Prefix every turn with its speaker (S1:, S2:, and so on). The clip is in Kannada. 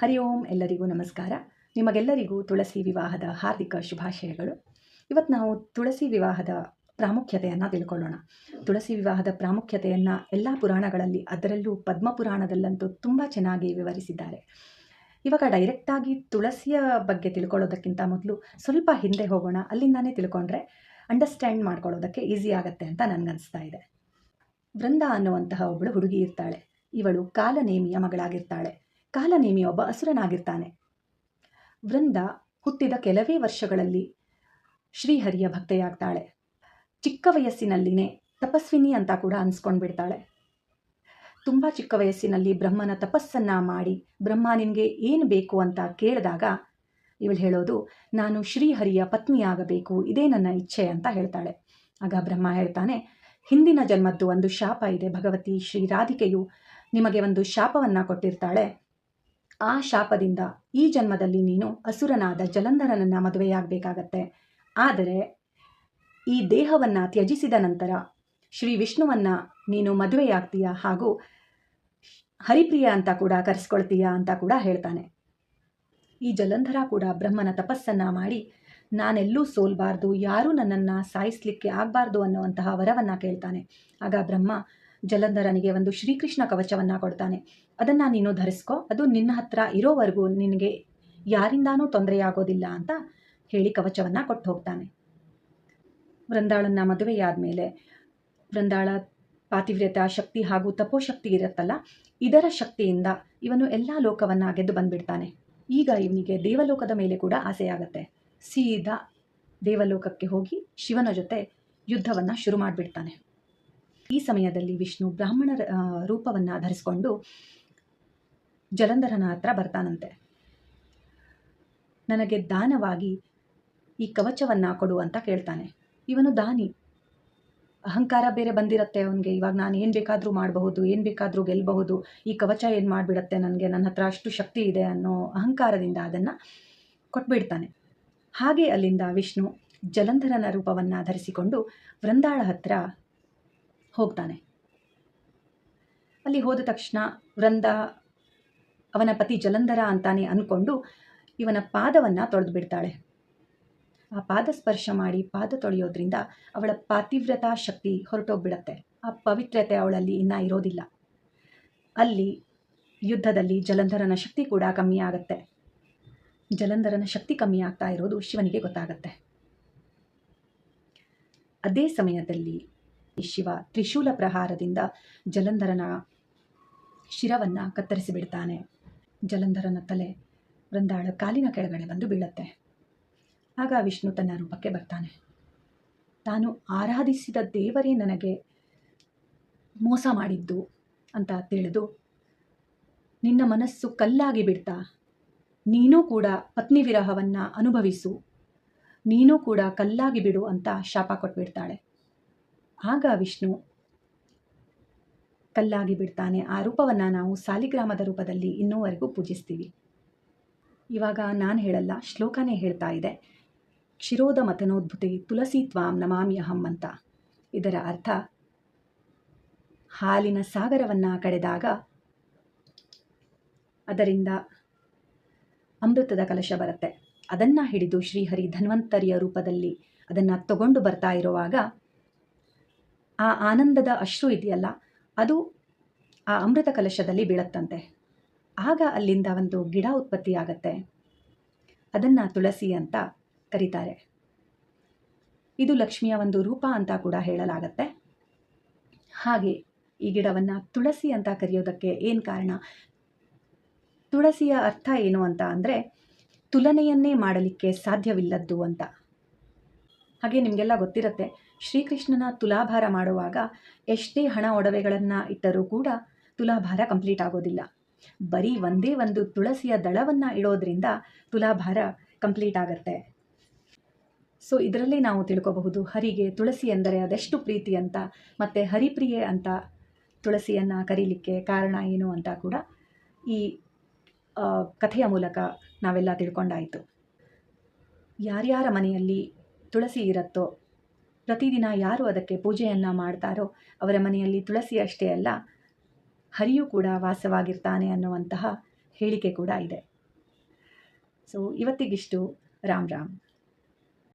S1: ಹರಿ ಓಂ ಎಲ್ಲರಿಗೂ ನಮಸ್ಕಾರ. ನಿಮಗೆಲ್ಲರಿಗೂ ತುಳಸಿ ವಿವಾಹದ ಹಾರ್ದಿಕ ಶುಭಾಶಯಗಳು. ಇವತ್ತು ನಾವು ತುಳಸಿ ವಿವಾಹದ ಪ್ರಾಮುಖ್ಯತೆಯನ್ನು ತಿಳ್ಕೊಳ್ಳೋಣ. ತುಳಸಿ ವಿವಾಹದ ಪ್ರಾಮುಖ್ಯತೆಯನ್ನು ಎಲ್ಲ ಪುರಾಣಗಳಲ್ಲಿ, ಅದರಲ್ಲೂ ಪದ್ಮಪುರಾಣದಲ್ಲಂತೂ ತುಂಬ ಚೆನ್ನಾಗಿ ವಿವರಿಸಿದ್ದಾರೆ. ಇವಾಗ ಡೈರೆಕ್ಟಾಗಿ ತುಳಸಿಯ ಬಗ್ಗೆ ತಿಳ್ಕೊಳ್ಳೋದಕ್ಕಿಂತ ಮೊದಲು ಸ್ವಲ್ಪ ಹಿಂದೆ ಹೋಗೋಣ. ಅಲ್ಲಿಂದಾನೇ ತಿಳ್ಕೊಂಡ್ರೆ ಅಂಡರ್ಸ್ಟ್ಯಾಂಡ್ ಮಾಡ್ಕೊಳ್ಳೋದಕ್ಕೆ ಈಸಿ ಆಗುತ್ತೆ ಅಂತ ನನಗನ್ನಿಸ್ತಾ ಇದೆ. ವೃಂದ ಅನ್ನುವಂತಹ ಒಬ್ಬಳು ಹುಡುಗಿ ಇರ್ತಾಳೆ. ಇವಳು ಕಾಲನೇಮಿಯ ಮಗಳಾಗಿರ್ತಾಳೆ. ಕಾಲನೇಮಿ ಒಬ್ಬ ಅಸುರನಾಗಿರ್ತಾನೆ. ವೃಂದ ಹುಟ್ಟಿದ ಕೆಲವೇ ವರ್ಷಗಳಲ್ಲಿ ಶ್ರೀಹರಿಯ ಭಕ್ತೆಯಾಗ್ತಾಳೆ. ಚಿಕ್ಕ ವಯಸ್ಸಿನಲ್ಲಿನೇ ತಪಸ್ವಿನಿ ಅಂತ ಕೂಡ ಅನ್ಸ್ಕೊಂಡು ಬಿಡ್ತಾಳೆ ತುಂಬ ಚಿಕ್ಕ ವಯಸ್ಸಿನಲ್ಲಿ ಬ್ರಹ್ಮನ ತಪಸ್ಸನ್ನು ಮಾಡಿ ಬ್ರಹ್ಮ ನಿನಗೆ ಏನು ಬೇಕು ಅಂತ ಕೇಳಿದಾಗ ಇವಳು ಹೇಳೋದು, ನಾನು ಶ್ರೀಹರಿಯ ಪತ್ನಿಯಾಗಬೇಕು, ಇದೇ ನನ್ನ ಇಚ್ಛೆ ಅಂತ ಹೇಳ್ತಾಳೆ. ಆಗ ಬ್ರಹ್ಮ ಹೇಳ್ತಾನೆ, ಹಿಂದಿನ ಜನ್ಮದ್ದು ಒಂದು ಶಾಪ ಇದೆ ಭಗವತಿ ಶ್ರೀ ರಾಧಿಕೆಯು ನಿಮಗೆ ಒಂದು ಶಾಪವನ್ನು ಕೊಟ್ಟಿರ್ತಾಳೆ. ಆ ಶಾಪದಿಂದ ಈ ಜನ್ಮದಲ್ಲಿ ನೀನು ಅಸುರನಾದ ಜಲಂಧರನನ್ನು ಮದುವೆಯಾಗಬೇಕಾಗತ್ತೆ. ಆದರೆ ಈ ದೇಹವನ್ನು ತ್ಯಜಿಸಿದ ನಂತರ ಶ್ರೀ ವಿಷ್ಣುವನ್ನು ನೀನು ಮದುವೆಯಾಗ್ತೀಯ ಹಾಗೂ ಹರಿಪ್ರಿಯ ಅಂತ ಕೂಡ ಕರೆಸ್ಕೊಳ್ತೀಯ ಅಂತ ಕೂಡ ಹೇಳ್ತಾನೆ. ಈ ಜಲಂಧರ ಕೂಡ ಬ್ರಹ್ಮನ ತಪಸ್ಸನ್ನು ಮಾಡಿ ನಾನೆಲ್ಲೂ ಸೋಲ್ಬಾರ್ದು, ಯಾರೂ ನನ್ನನ್ನು ಸಾಯಿಸಲಿಕ್ಕೆ ಆಗಬಾರ್ದು ಅನ್ನುವಂತಹ ವರವನ್ನು ಕೇಳ್ತಾನೆ. ಆಗ ಬ್ರಹ್ಮ ಜಲಂಧರನಿಗೆ ಒಂದು ಶ್ರೀಕೃಷ್ಣ ಕವಚವನ್ನು ಕೊಡ್ತಾನೆ. ಅದನ್ನು ನೀನು ಧರಿಸ್ಕೊ, ಅದು ನಿನ್ನ ಹತ್ರ ಇರೋವರೆಗೂ ನಿನಗೆ ಯಾರಿಂದಾನೂ ತೊಂದರೆಯಾಗೋದಿಲ್ಲ ಅಂತ ಹೇಳಿ ಕವಚವನ್ನು ಕೊಟ್ಟು ಹೋಗ್ತಾನೆ ವೃಂದಾಳನ್ನ ಮದುವೆಯಾದ ಮೇಲೆ ವೃಂದಾಳ ಪಾತಿವ್ರತ ಶಕ್ತಿ ಹಾಗೂ ತಪೋಶಕ್ತಿ ಇರುತ್ತಲ್ಲ, ಇದರ ಶಕ್ತಿಯಿಂದ ಇವನು ಎಲ್ಲ ಲೋಕವನ್ನು ಗೆದ್ದು ಬಂದ್ಬಿಡ್ತಾನೆ. ಈಗ ಇವನಿಗೆ ದೇವಲೋಕದ ಮೇಲೆ ಕೂಡ ಆಸೆಯಾಗತ್ತೆ ಸೀದಾ ದೇವಲೋಕಕ್ಕೆ ಹೋಗಿ ಶಿವನ ಜೊತೆ ಯುದ್ಧವನ್ನು ಶುರು ಮಾಡಿಬಿಡ್ತಾನೆ. ಈ ಸಮಯದಲ್ಲಿ ವಿಷ್ಣು ಬ್ರಾಹ್ಮಣರ ರೂಪವನ್ನು ಧರಿಸ್ಕೊಂಡು ಜಲಂಧರನ ಹತ್ರ ಬರ್ತಾನಂತೆ. ನನಗೆ ದಾನವಾಗಿ ಈ ಕವಚವನ್ನು ಕೊಡು ಅಂತ ಕೇಳ್ತಾನೆ. ಇವನು ದಾನಿ. ಅಹಂಕಾರ ಬೇರೆ ಬಂದಿರತ್ತೆ ಅವನಿಗೆ. ಇವಾಗ ನಾನು ಏನು ಬೇಕಾದರೂ ಮಾಡಬಹುದು, ಏನು ಬೇಕಾದರೂ ಗೆಲ್ಲಬಹುದು ಈ ಕವಚ ಏನು ಮಾಡಿಬಿಡತ್ತೆ ನನಗೆ? ನನ್ನ ಹತ್ರ ಅಷ್ಟು ಶಕ್ತಿ ಇದೆ ಅನ್ನೋ ಅಹಂಕಾರದಿಂದ ಅದನ್ನು ಕೊಟ್ಬಿಡ್ತಾನೆ. ಹಾಗೆ ಅಲ್ಲಿಂದ ವಿಷ್ಣು ಜಲಂಧರನ ರೂಪವನ್ನು ಧರಿಸಿಕೊಂಡು ವೃಂದಾಳ ಹತ್ರ ಹೋಗ್ತಾನೆ. ಅಲ್ಲಿ ಹೋದ ತಕ್ಷಣ ವೃಂದ ಅವನ ಪತಿ ಜಲಂಧರ ಅಂತಾನೆ ಅಂದ್ಕೊಂಡು ಇವನ ಪಾದವನ್ನು ತೊಳೆದು ಬಿಡ್ತಾಳೆ. ಆ ಪಾದ ಸ್ಪರ್ಶ ಮಾಡಿ ಪಾದ ತೊಳೆಯೋದ್ರಿಂದ ಅವಳ ಪಾತಿವ್ರತಾ ಶಕ್ತಿ ಹೊರಟೋಗ್ಬಿಡತ್ತೆ. ಆ ಪವಿತ್ರತೆ ಅವಳಲ್ಲಿ ಇನ್ನೂ ಇರೋದಿಲ್ಲ. ಅಲ್ಲಿ ಯುದ್ಧದಲ್ಲಿ ಜಲಂಧರನ ಶಕ್ತಿ ಕೂಡ ಕಮ್ಮಿ ಆಗುತ್ತೆ. ಜಲಂಧರನ ಶಕ್ತಿ ಕಮ್ಮಿ ಆಗ್ತಾ ಇರೋದು ಶಿವನಿಗೆ ಗೊತ್ತಾಗತ್ತೆ. ಅದೇ ಸಮಯದಲ್ಲಿ ಶಿವ ತ್ರಿಶೂಲ ಪ್ರಹಾರದಿಂದ ಜಲಂಧರನ ಶಿರವನ್ನು ಕತ್ತರಿಸಿಬಿಡ್ತಾನೆ. ಜಲಂಧರನ ತಲೆ ವೃಂದಾಳ ಕಾಲಿನ ಕೆಳಗಡೆ ಬಂದು ಬೀಳತ್ತೆ. ಆಗ ವಿಷ್ಣು ತನ್ನ ರೂಪಕ್ಕೆ ಬರ್ತಾನೆ. ತಾನು ಆರಾಧಿಸಿದ ದೇವರೇ ನನಗೆ ಮೋಸ ಮಾಡಿದ್ದು ಅಂತ ತಿಳಿದು ನಿನ್ನ ಮನಸ್ಸು ಕಲ್ಲಾಗಿ ಬಿಡ್ತಾ ನೀನೂ ಕೂಡ ಪತ್ನಿ ವಿರಹವನ್ನು ಅನುಭವಿಸು. ನೀನೂ ಕೂಡ ಕಲ್ಲಾಗಿ ಬಿಡು ಅಂತ ಶಾಪ ಕೊಟ್ಬಿಡ್ತಾಳೆ. ಆಗ ವಿಷ್ಣು ಕಲ್ಲಾಗಿ ಬಿಡ್ತಾನೆ. ಆ ರೂಪವನ್ನು ನಾವು ಸಾಲಿಗ್ರಾಮದ ರೂಪದಲ್ಲಿ ಇನ್ನೂವರೆಗೂ ಪೂಜಿಸ್ತೀವಿ. ಇವಾಗ ನಾನು ಹೇಳಲ್ಲ, ಶ್ಲೋಕನೇ ಹೇಳ್ತಾ ಇದೆ. ಕ್ಷಿರೋದ ಮತನೋದ್ಭುತಿ ತುಳಸಿ ತ್ವಾಂ ನಮಾಮ್ಯಹಂ ಅಂತ. ಇದರ ಅರ್ಥ, ಹಾಲಿನ ಸಾಗರವನ್ನು ಕಡೆದಾಗ ಅದರಿಂದ ಅಮೃತದ ಕಲಶ ಬರುತ್ತೆ. ಅದನ್ನು ಹಿಡಿದು ಶ್ರೀಹರಿ ಧನ್ವಂತರಿಯ ರೂಪದಲ್ಲಿ ಅದನ್ನು ತಗೊಂಡು ಬರ್ತಾ ಇರುವಾಗ ಆ ಆನಂದದ ಅಶ್ರು ಇದೆಯಲ್ಲ, ಅದು ಆ ಅಮೃತ ಕಲಶದಲ್ಲಿ ಬೀಳತ್ತಂತೆ. ಆಗ ಅಲ್ಲಿಂದ ಒಂದು ಗಿಡ ಉತ್ಪತ್ತಿಯಾಗತ್ತೆ. ಅದನ್ನು ತುಳಸಿ ಅಂತ ಕರೀತಾರೆ. ಇದು ಲಕ್ಷ್ಮಿಯ ಒಂದು ರೂಪ ಅಂತ ಕೂಡ ಹೇಳಲಾಗತ್ತೆ. ಹಾಗೆ ಈ ಗಿಡವನ್ನು ತುಳಸಿ ಅಂತ ಕರೆಯೋದಕ್ಕೆ ಏನು ಕಾರಣ? ತುಳಸಿಯ ಅರ್ಥ ಏನು ಅಂತ ಅಂದರೆ, ತುಲನೆಯನ್ನೇ ಮಾಡಲಿಕ್ಕೆ ಸಾಧ್ಯವಿಲ್ಲದ್ದು ಅಂತ. ಹಾಗೆ ನಿಮಗೆಲ್ಲ ಗೊತ್ತಿರುತ್ತೆ ಶ್ರೀಕೃಷ್ಣನ ತುಲಾಭಾರ ಮಾಡುವಾಗ ಎಷ್ಟೇ ಹಣ ಒಡವೆಗಳನ್ನು ಇಟ್ಟರೂ ಕೂಡ ತುಲಾಭಾರ ಕಂಪ್ಲೀಟ್ ಆಗೋದಿಲ್ಲ. ಬರೀ ಒಂದೇ ಒಂದು ತುಳಸಿಯ ದಳವನ್ನು ಇಡೋದ್ರಿಂದ ತುಲಾಭಾರ ಕಂಪ್ಲೀಟ್ ಆಗುತ್ತೆ. ಸೊ, ಇದರಲ್ಲಿ ನಾವು ತಿಳ್ಕೋಬಹುದು ಹರಿಗೆ ತುಳಸಿ ಎಂದರೆ ಅದೆಷ್ಟು ಪ್ರೀತಿ ಅಂತ ಮತ್ತು ಹರಿಪ್ರಿಯೆ ಅಂತ ತುಳಸಿಯನ್ನು ಕರೀಲಿಕ್ಕೆ ಕಾರಣ ಏನು ಅಂತ ಕೂಡ ಈ ಕಥೆಯ ಮೂಲಕ ನಾವೆಲ್ಲ ತಿಳ್ಕೊಂಡಾಯಿತು. ಯಾರ್ಯಾರ ಮನೆಯಲ್ಲಿ ತುಳಸಿ ಇರುತ್ತೋ ಪ್ರತಿದಿನ ಯಾರು ಅದಕ್ಕೆ ಪೂಜೆಯನ್ನು ಮಾಡ್ತಾರೋ ಅವರ ಮನೆಯಲ್ಲಿ ತುಳಸಿ ಅಷ್ಟೇ ಅಲ್ಲ, ಹರಿಯೂ ಕೂಡ ವಾಸವಾಗಿರ್ತಾನೆ ಅನ್ನುವಂತಹ ಹೇಳಿಕೆ ಕೂಡ ಇದೆ. ಸೊ ಇವತ್ತಿಗಿಷ್ಟು. ರಾಮ್ ರಾಮ್.